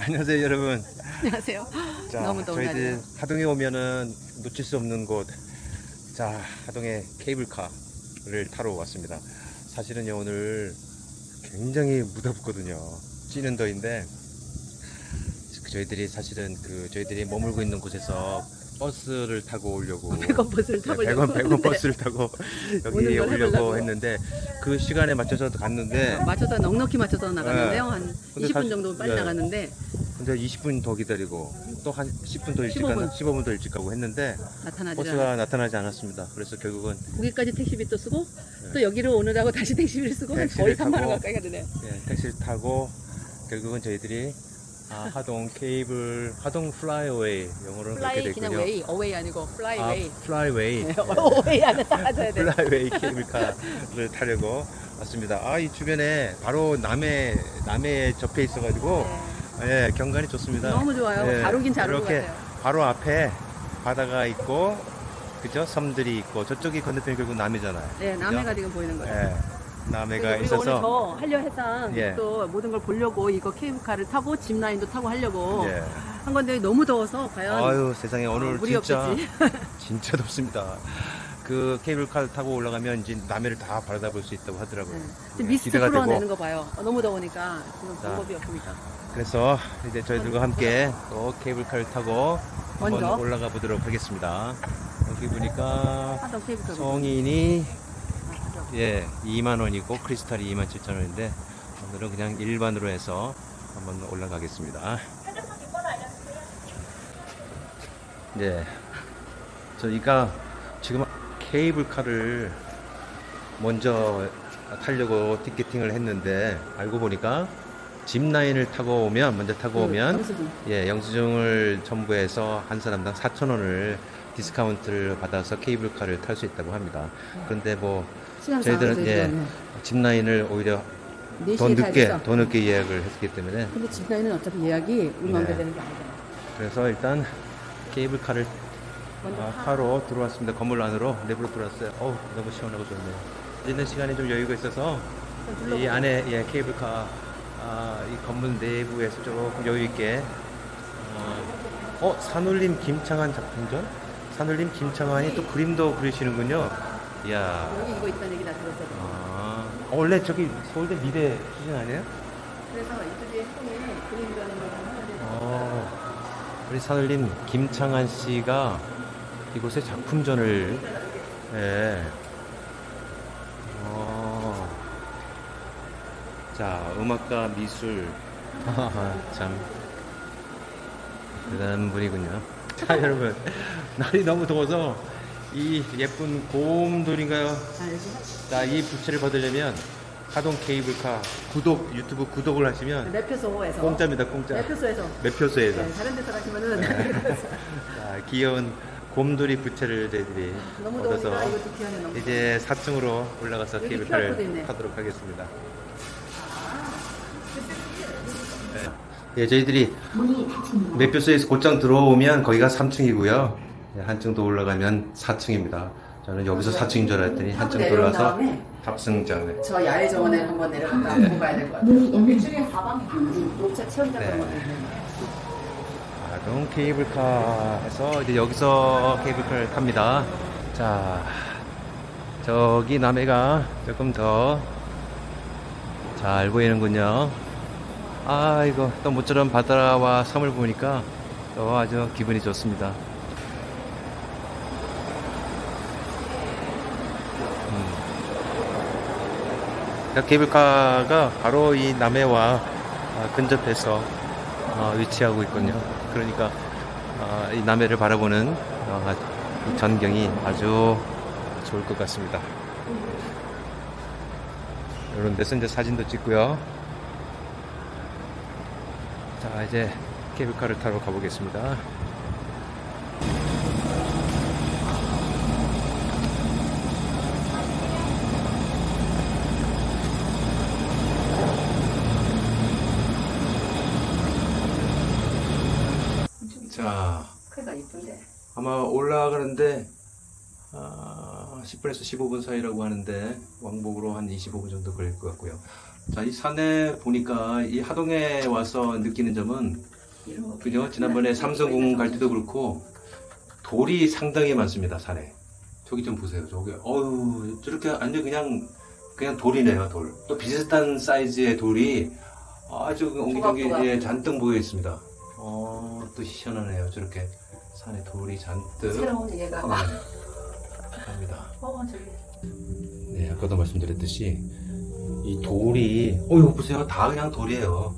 안녕하세요 여러분. 안녕하세요. 자, 너무 더운 저희들 날이에요. 하동에 오면은 놓칠 수 없는 곳. 자, 하동에 케이블카를 타러 왔습니다. 사실은요 오늘 굉장히 무덥거든요. 찌는 더인데 그 저희들이 사실은 그 저희들이 머물고 있는 곳에서 버스를 타고 오려고 100원 버스를 타보려고 100원, 100원 버스를 타고 여기 오려고 해보려고. 했는데 그 시간에 맞춰서 갔는데 맞춰서 넉넉히 맞춰서 나갔는데요. 한 네. 근데 20분 사실- 정도 빨리 네. 나갔는데 근데 20분 더 기다리고 또 한 10분 더 일찍 15분. 가는 15분 더 일찍 가고 했는데 나타나지 버스가 않아. 나타나지 않았습니다. 그래서 결국은 거기까지 택시비 또 쓰고 네. 또 여기로 오느라고 다시 택시비를 쓰고 택시를 거의 3만 원 타고 가까이 가드네. 예, 택시를 타고 결국은 저희들이 아, 하동 케이블 하동 플라이웨이 영어로는 그렇게 플라이 돼 그냥 있군요. 웨이 어웨이 아니고 플라이 아, 웨이. 플라이웨이. 네, 어웨이 안에 따져야 돼. 플라이웨이 케이블카를 타려고 왔습니다. 아, 이 주변에 바로 남해 남해에 접해 있어가지고 네. 예, 경관이 좋습니다. 너무 좋아요. 예, 잘 오긴 잘온것 이렇게 같아요. 바로 앞에 바다가 있고 그죠? 섬들이 있고 저쪽이 건너편이 결국 남해잖아요. 네, 남해가 지금 보이는 거예요. 예. 남해가 그리고 우리가 오늘 있어서 저 한려 해상 예. 또 모든 걸 보려고 이거 케이블카를 타고 짚라인도 타고 하려고 예. 한 건데 너무 더워서 과연 아유 세상에 오늘 물이 진짜 없겠지. 진짜 덥습니다. 그 케이블카를 타고 올라가면 이제 남해를 다 바라볼 수 있다고 하더라고요. 네. 예, 지금 미스트 기대가 풀어내는 되고 거 봐요. 어, 너무 더우니까 지금 자. 방법이 없으니까. 그래서 이제 저희들과 함께 또 케이블카를 타고 한번 먼저 올라가 보도록 하겠습니다. 여기 보니까 하던 케이블카. 성인이 아, 예 2만 원이고 크리스탈이 2만 7천 원인데 오늘은 그냥 일반으로 해서 한번 올라가겠습니다. 네, 저희가 지금 케이블카를 먼저 타려고 티켓팅을 했는데 알고 보니까 짚라인을 타고 오면 먼저 타고 오면 영수증. 예, 영수증을 첨부해서 한 사람당 4,000원을 디스카운트를 받아서 케이블카를 탈 수 있다고 합니다. 그런데 뭐 시간 저희들은 예, 짚라인을 오히려 더 늦게 더 늦게 예약을 했기 때문에 근데 집 라인은 어차피 예약이 우리 마음대로 네. 되는 게 아니잖아. 그래서 일단 케이블카를 먼저 아, 타. 타러 들어왔습니다. 건물 안으로 내부로 들어왔어요. 어우 너무 시원하고 좋네요. 있는 시간이 좀 여유가 있어서 좀 이. 안에 예, 케이블카 아, 이 건물 내부에서 조금 여유 있게 어, 어, 산울림 김창환 작품전 산울림 김창환이 또 그림도 그리시는군요. 이야. 여기 이거 있다는 얘기 다 들었어. 아, 어, 원래 저기 서울대 미대 출신 아니에요? 그래서 이쪽에 형이 그림 그리는 거 하는데 어, 우리 산울림 김창환 씨가 이곳에 작품전을 예. 자, 음악가 미술 참 대단한 분이군요. 자, 여러분 날이 너무 더워서 이 예쁜 곰돌인가요? 아, 자, 이 부채를 받으려면 하동 케이블카 구독 유튜브 구독을 하시면 매표소에서 공짜입니다, 공짜. 매표소에서 매표소에서. 네, 다른 데서 가시면은 자, 귀여운 곰돌이 부채를 저희들이 너무 얻어서 이제 4층으로 올라가서 케이블카를. 타도록 하겠습니다. 예, 저희들이 매표소에서 곧장 들어오면 거기가 3층이고요. 한층 더 올라가면 4층입니다. 저는 여기서 4층인 줄 알았더니 한층 돌아서 다음에 탑승장에. 저 야외 정원에 한번 내려갔다 네. 가야 될 것 같아요. 일종의 가방이 녹차 체험장 네. 것도 있네. 아동 케이블카에서 이제 여기서 케이블카를 탑니다. 자, 저기 남해가 조금 더 잘 보이는군요. 아, 이거 또 모처럼 바다와 섬을 보니까 또 아주 기분이 좋습니다. 음. 케이블카가 바로 이 남해와 아, 근접해서 어, 위치하고 있군요. 그러니까 어, 이 남해를 바라보는 어, 이 전경이 아주 좋을 것 같습니다. 이런 데서 이제 사진도 찍고요. 자 이제 케이블카를 타러 가보겠습니다. 자 크기가 이쁜데. 아마 올라가는데 아, 10분에서 15분 사이라고 하는데 왕복으로 한 25분 정도 걸릴 것 같고요. 자, 이 산에 보니까 이 하동에 와서 느끼는 점은 그죠? 지난번에 삼성궁 갈 때도 그렇고 돌이 상당히 많습니다, 산에. 저기 좀 보세요. 저기 어유 저렇게 완전 그냥 그냥 돌이네요, 돌. 또 비슷한 사이즈의 돌이 아주 옹기종기 조각조각. 예, 잔뜩 모여 있습니다. 어, 또 시원하네요. 저렇게 산에 돌이 잔뜩. 새로운 얘가 네. 합니다. 어 저기 네, 아까도 말씀드렸듯이 이 돌이 어 이거 보세요. 다 그냥 돌이에요.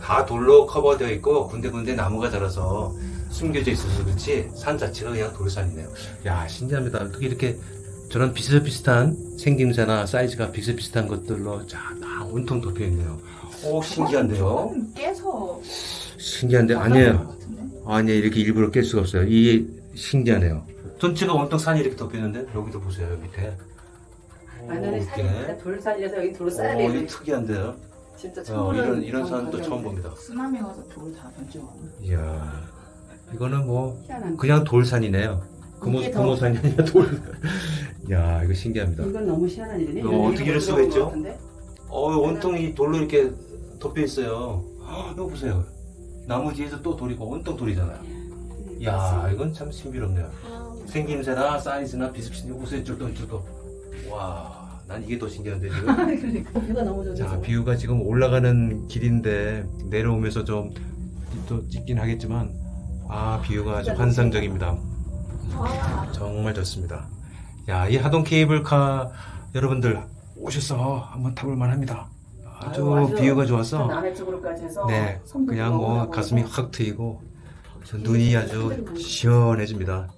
다 돌로 커버되어 있고 군데군데 나무가 자라서 숨겨져 있어서 그렇지 산 자체가 그냥 돌산이네요. 야 신기합니다. 어떻게 이렇게 저런 비슷비슷한 생김새나 사이즈가 비슷비슷한 것들로 자, 다 온통 덮여 있네요. 오 신기한데요? 깨서 신기한데 아니에요. 아니 이렇게 일부러 깰 수가 없어요. 이게 신기하네요. 전체가 온통 산이 이렇게 덮여 있는데 여기도 보세요 밑에. 오, 안에 웃기네. 산이 돌산이라서 여기 돌 어, 쌓아야 이거 돼. 특이한데요? 진짜 어, 처음 이런, 이런 산또 처음 봅니다. 쓰나미 와서 돌다 던지고 이야, 이거는 뭐, 희한한. 그냥 돌산이네요. 금호, 이게 더- 금호산이 아니라 돌. 이야, 이거 신기합니다. 이건 너무 희한한 일이네. 이거 이런 어떻게 이럴 수가 있죠? 같은데? 어, 온통 이 돌로 이렇게 덮여 있어요. 헉, 이거 보세요. 나무 뒤에서 또 돌이고 온통 돌이잖아요. 이야, 이건 참 신비롭네요. 생김새나 사이즈나 비슷비슷. 이거 보세요, 이쪽도, 이쪽도. 와, 난 이게 더 신기한데, 지금. 그러니까 뷰가 너무 좋죠. 자, 뷰가 지금 올라가는 길인데 내려오면서 좀또 찍긴 하겠지만 아, 뷰가 아주 환상적입니다. 정말 좋습니다. 야, 이 하동 케이블카 여러분들 오셔서 한번 타볼 만합니다. 아주 아유, 아주 저 좋아서 남해 쪽으로까지 해서 네, 그냥 뭐 가슴이 확 트이고 저 눈이 아주 시원해집니다.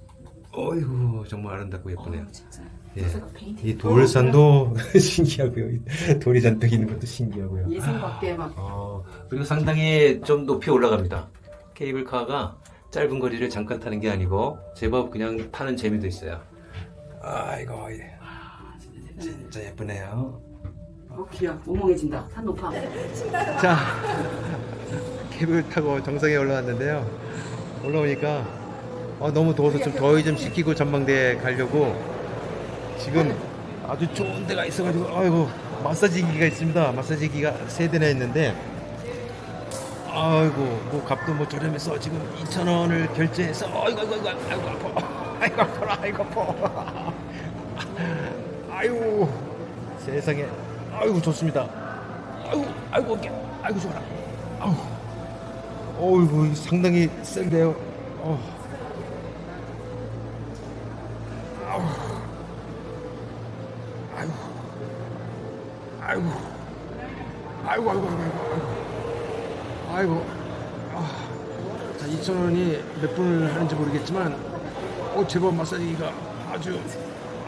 어이구 정말 아름답고 예쁘네요. 어, 진짜 예. 페인팅 이 돌산도 신기하고요. 이 돌이 잔뜩 있는 것도 신기하고요. 예상 밖에 막 어, 그리고 상당히 좀 높이 올라갑니다. 케이블카가 짧은 거리를 잠깐 타는 게 아니고 제법 그냥 타는 재미도 있어요. 아이고 예. 아, 진짜. 진짜 예쁘네요. 어 귀여. 몽롱해진다. 산 높아. 자 케이블 타고 정상에 올라왔는데요. 올라오니까 어, 너무 더워서 좀 더위 좀 식히고 전망대에 가려고. 지금 아주 좋은 데가 있어가지고 아이고 마사지기가 있습니다. 마사지기가 세 대나 있는데. 아이고 뭐 값도 뭐 저렴해서 지금 2천 원을 결제해서 아이고 아이고 아이고 아이고 아파. 아이고 아파라 아이고 아파. 아이고 세상에. 아이고 좋습니다. 아이고 아이고 어깨. 아이고 좋아라. 아우. 어이구 상당히 센데요. 어. 아우 아이고 아이고 아이고 아이고 아이고 아이고 아이고. 아, 자 2천 원이 몇 분을 하는지 모르겠지만 어 제법 마사지기가 아주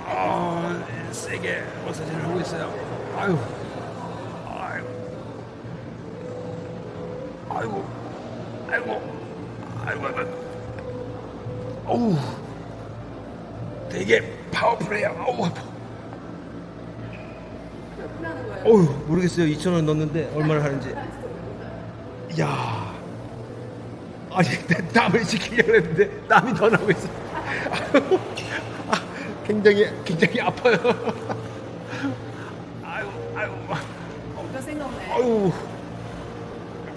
아 세게 마사지를 하고 있어요. 아유 아이고. 아이고. 아이고 아이고 아이고. 어우. 되게 파워풀해요. 어우 아파 어우 모르겠어요. 2,000원 넣었는데 얼마나 하는지. 야. 아니 내 땀을 식히려고 했는데 땀이 더 나고 있어. 아, 굉장히 굉장히 아파요. 아유 아유. 생각네. 아유.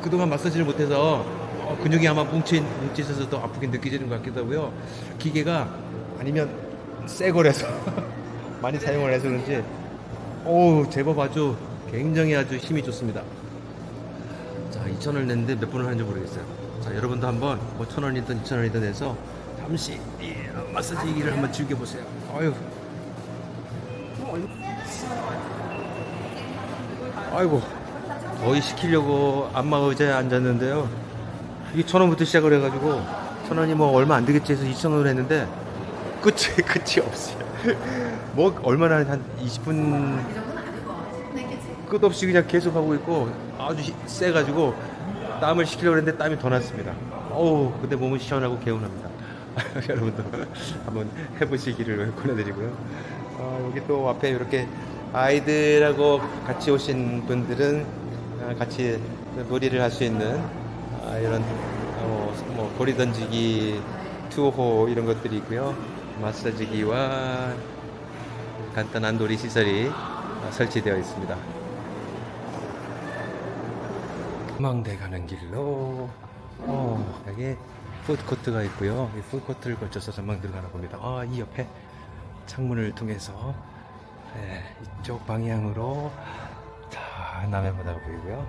그동안 마사지를 못해서 어, 근육이 아마 뭉치 뭉치 있어서 더 아프게 느껴지는 것 같기도 하고요. 기계가 아니면 새 거라서 많이 사용을 해서 그런지. 오 제법 아주 굉장히 아주 힘이 좋습니다. 자 2,000원을 냈는데 몇 분을 하는지 모르겠어요. 자 여러분도 한번 뭐 1,000원이든 2,000원이든 해서 잠시 이 마사지기를 한번 즐겨보세요. 아유. 아이고 거의 시키려고 안마 의자에 앉았는데요. 이게 천 원부터 시작을 해가지고 천 원이 뭐 얼마 안 되겠지 해서 2천 원을 했는데 끝이 끝이 없어요. 뭐 얼마나 한 20분 끝없이 그냥 계속 하고 있고 아주 히- 세가지고 땀을 식히려고 했는데 땀이 더 났습니다. 어우 근데 몸은 시원하고 개운합니다. 여러분도 한번 해보시기를 권해드리고요. 어, 여기 또 앞에 이렇게 아이들하고 같이 오신 분들은 아, 같이 놀이를 할 수 있는 아, 이런 어, 뭐 고리 던지기 투호 이런 것들이 있고요. 마사지기와 간단한 놀이 시설이 아, 설치되어 있습니다. 망대 가는 길로 어, 여기 푸드코트가 있고요. 이 푸드코트를 거쳐서 전망대로 가나 봅니다. 아, 이 옆에 창문을 통해서 네, 이쪽 방향으로 자, 남해 바다가 보이고요.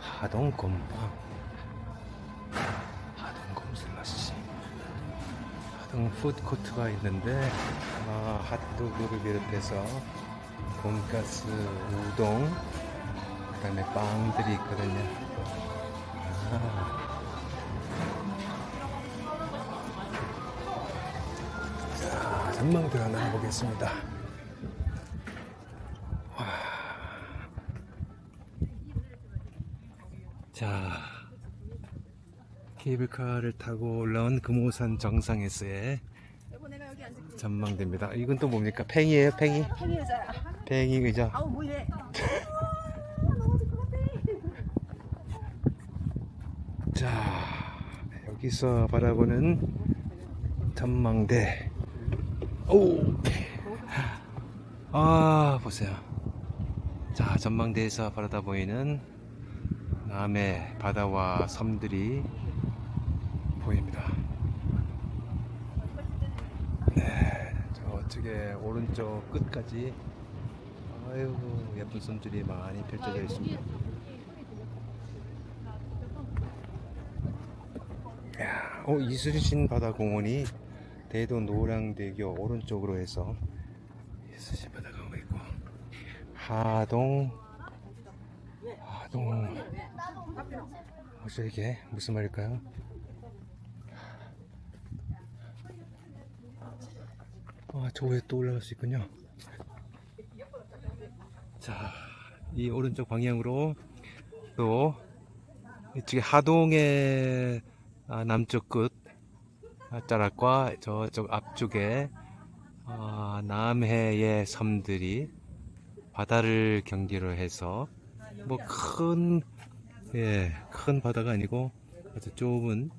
하동 곰방 하동 곰슬러시 하동 푸드코트가 있는데 아, 핫도그를 비롯해서 돈가스, 우동 그 다음에 빵들이 있거든요 아. 자, 전망대 하나 보겠습니다 자, 케이블카를 타고 올라온 금오산 정상에서의 전망대입니다. 이건 또 뭡니까? 팽이에요, 팽이? 팽이 의자야. 팽이 의자. 아우 뭐해? 자, 여기서 바라보는 전망대. 오! 아, 보세요. 자, 전망대에서 바라다 보이는 남해 바다와 섬들이 보입니다. 네, 저쪽에 오른쪽 끝까지 아유 예쁜 섬들이 많이 펼쳐져 있습니다. 야, 어, 이수신 바다 공원이 대도 노량대교 오른쪽으로 해서 이수신 바다 공원 있고 하동 하동 뭐죠 이게 무슨 말일까요? 아, 저 위에 또 올라갈 수 있군요. 자, 이 오른쪽 방향으로 또 이쪽에 하동의 아, 남쪽 끝 아, 자락과 저쪽 앞쪽에 아, 남해의 섬들이 바다를 경계로 해서 뭐 큰 예, 큰 바다가 아니고 아주 좁은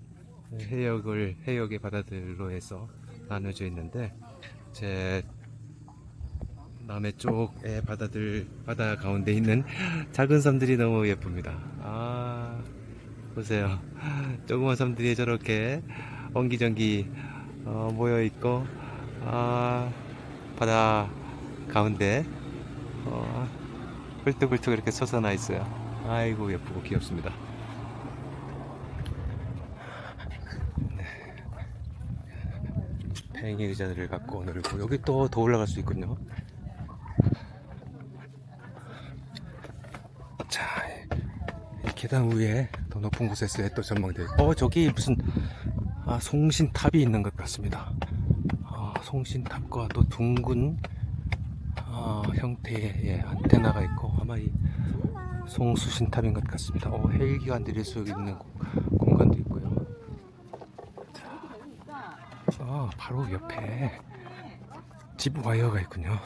해역을 해역의 바다들로 해서 나눠져 있는데 제 남해 쪽의 바다들 바다 가운데 있는 작은 섬들이 너무 예쁩니다. 아 보세요. 조그만 섬들이 저렇게 엉기정기 어, 모여 있고 아 바다 가운데 어, hul떡hul떡 이렇게 솟아나 있어요. 아이고 예쁘고 귀엽습니다. 팽이 의자들을 갖고 놀고 여기 또 더 올라갈 수 있군요. 자, 이 계단 위에 더 높은 곳에서의 또 전망대. 어, 저기 무슨 아, 송신탑이 있는 것 같습니다. 아, 송신탑과 또 둥근 아, 형태의 예, 안테나가 있고 아마 이 송수신탑인 것 같습니다. 어, 헬기가 내릴 수 있는 고- 공간도 있고요. 자, 아, 바로 옆에 집 와이어가 있군요.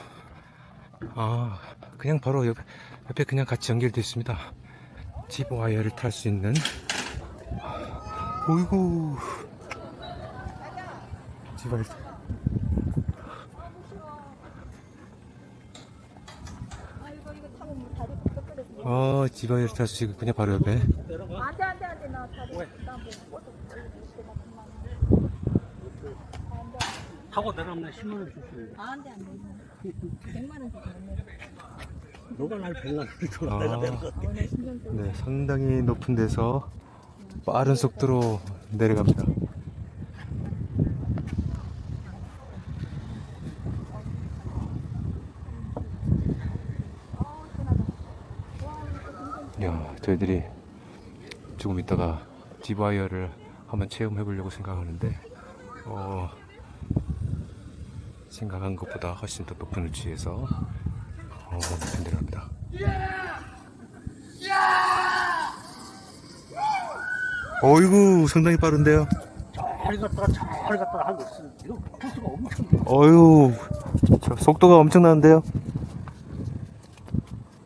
아, 그냥 바로 옆, 옆에 그냥 같이 연결되어 있습니다. 집 와이어를 탈 수 있는. 어이구. 집 와이어. 어, 집 와이어를 탈수 있군요, 바로 옆에. 안돼 안돼 안돼 나 다리 나뭐. 타고 내려오면 10만 원 줬어요. 안돼 안돼. 100만 원 주고 너가 날 100만 원 줘. 아. 내가 거. 오늘 신경 쓰. 네, 상당히 높은 데서 빠른 속도로 내려갑니다. 야, 저희들이 조금 있다가 디바이어를 한번 체험해 보려고 생각하는데, 어, 생각한 것보다 훨씬 더 높은 위치에서 어, 갑니다. 어이구, 상당히 빠른데요? 잘 갔다가 잘 갔다가 하고 있어. 이거 코스가 엄청 저 속도가 엄청나는데요?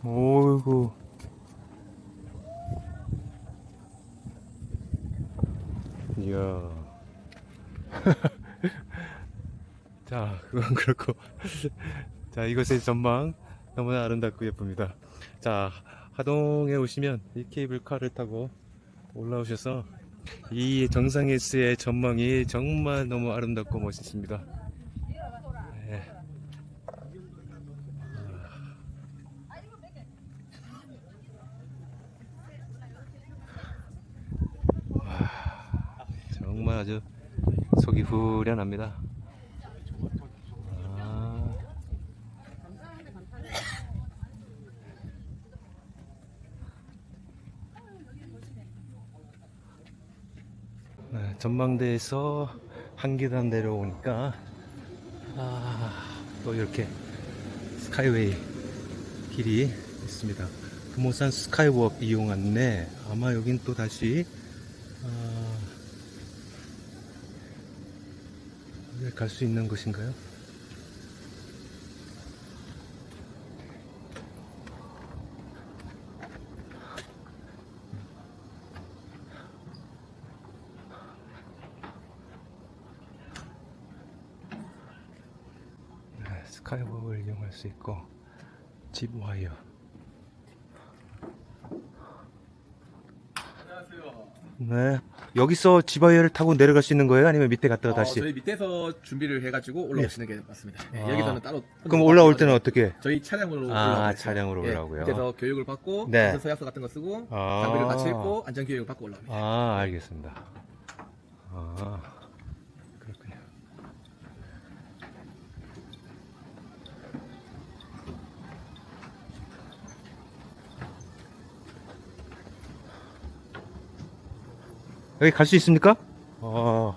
어이구. 이야. 자, 그건 그렇고. 자, 이것의 전망 너무나 아름답고 예쁩니다. 자, 하동에 오시면 이 케이블카를 타고 올라오셔서 이 정상에스의 전망이 정말 너무 아름답고 멋있습니다. 네. 와, 정말 아주 속이 후련합니다. 아. 네, 전망대에서 한 계단 내려오니까 아, 또 이렇게 스카이웨이 길이 있습니다. 금호산 스카이워크 이용한데 아마 여긴 또 다시 아, 갈수 있는 곳인가요? 네, 스카이워크를 이용할 수 있고 집 와이어 네 여기서 집 와이어를 타고 내려갈 수 있는 거예요? 아니면 밑에 갔다가 어, 다시? 저희 밑에서 준비를 해가지고 올라오시는 게 맞습니다. 네, 아. 여기서는 따로 그럼 올라올 때는 어떻게? 저희 차량으로 아, 있어요. 차량으로 예, 올라오고요. 밑에서 교육을 받고 네. 안전 서약서 같은 거 쓰고 아. 장비를 같이 읽고 안전 교육을 받고 올라옵니다. 아, 알겠습니다. 아, 그렇군요. 여기 갈 수 있습니까? 어,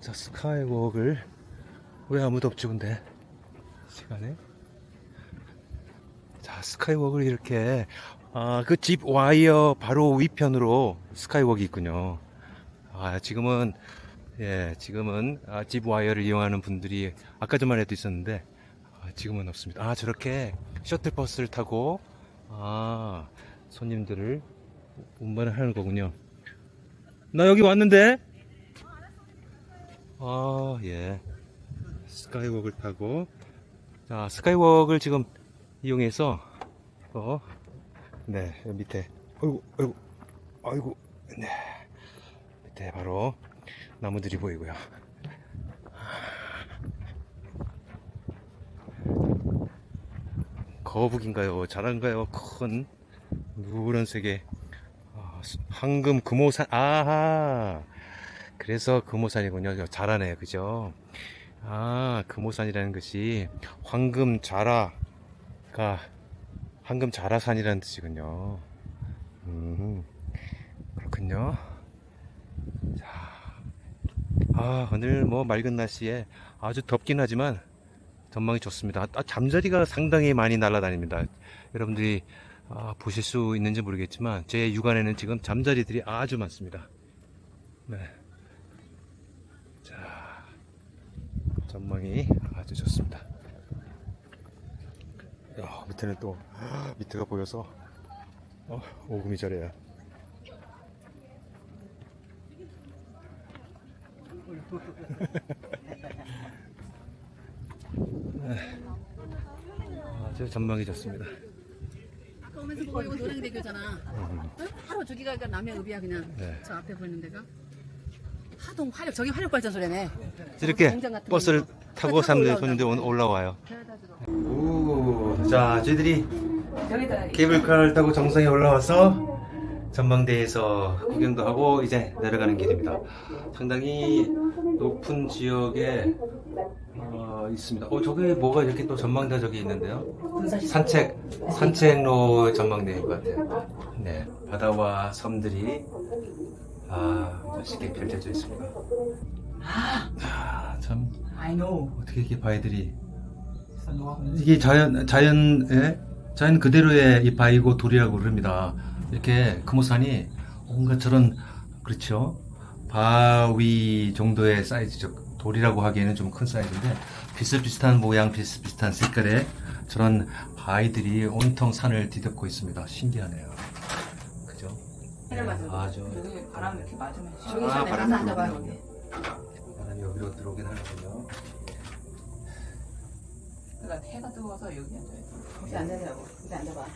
자, 스카이워크를 왜 아무도 없지, 근데? 시간에? 자, 스카이워크를 이렇게, 아, 그 집 와이어 바로 위편으로 스카이워크 있군요. 아, 지금은, 예, 지금은 아, 집 와이어를 이용하는 분들이 아까 전만 해도 있었는데, 아, 지금은 없습니다. 아, 저렇게 셔틀버스를 타고, 아, 손님들을 운반을 하는 거군요. 나 여기 왔는데? 아, 예. 스카이워크를 타고, 자, 스카이워크를 지금 이용해서, 어, 네, 밑에. 아이고, 아이고, 아이고, 네. 밑에 바로 나무들이 보이고요. 거북인가요? 자란가요? 큰 누런 색의 아, 수- 황금 금오산. 아하. 그래서 금오산이군요. 잘하네요. 그죠? 아, 금오산이라는 것이 황금 자라가 황금 자라산이라는 뜻이군요. 음, 그렇군요. 자, 아, 오늘 뭐 맑은 날씨에 아주 덥긴 하지만 전망이 좋습니다. 아, 잠자리가 상당히 많이 날아다닙니다. 여러분들이 아, 보실 수 있는지 모르겠지만 제 육안에는 지금 잠자리들이 아주 많습니다. 네. 자, 전망이 아주 좋습니다. 야, 밑에는 또 밑에가 보여서 어, 오금이 저래요. 아주 전망이 좋습니다. 아까 오면서 보고 이거 노량대교잖아. 바로 저기가 그 남해읍이야 그냥. 네. 저 앞에 보이는 데가. 하동 활력 저기 활력발전소래네. 이렇게 공장 같은 버스를 거. 타고 사람들이. 손님들 오- 올라와요. 오, 자, 저희들이 케이블카를 타고 정상에 올라와서 전망대에서 구경도 하고 이제 내려가는 길입니다. 상당히 높은 지역에 어, 있습니다. 어, 저게 뭐가 이렇게 또 전망대 저기 있는데요? 산책, 산책로 전망대인 것 같아요. 네, 바다와 섬들이 아, 멋있게 펼쳐져 있습니다. 아, 참 I know. 어떻게 이렇게 바위들이 이게 자연 자연의 자연 그대로의 이 바위고 돌이라고 그럽니다. 이렇게 금오산이 온갖 저런 그렇죠 바위 정도의 사이즈죠. 돌이라고 하기에는 좀 큰 사이즈인데 비슷비슷한 모양, 비슷비슷한 색깔의 저런 바위들이 온통 산을 뒤덮고 있습니다. 신기하네요. 그죠? 네, 아주 여기 바람 이렇게 맞으면 저기 아, 전에 바람 가서 앉아봐. 불어오네요. 바람이 여기로 들어오긴 하는군요. 그러니까 해가 뜨거워서 여기 앉아야 돼. 여기 앉아자고. 여기 앉아봐.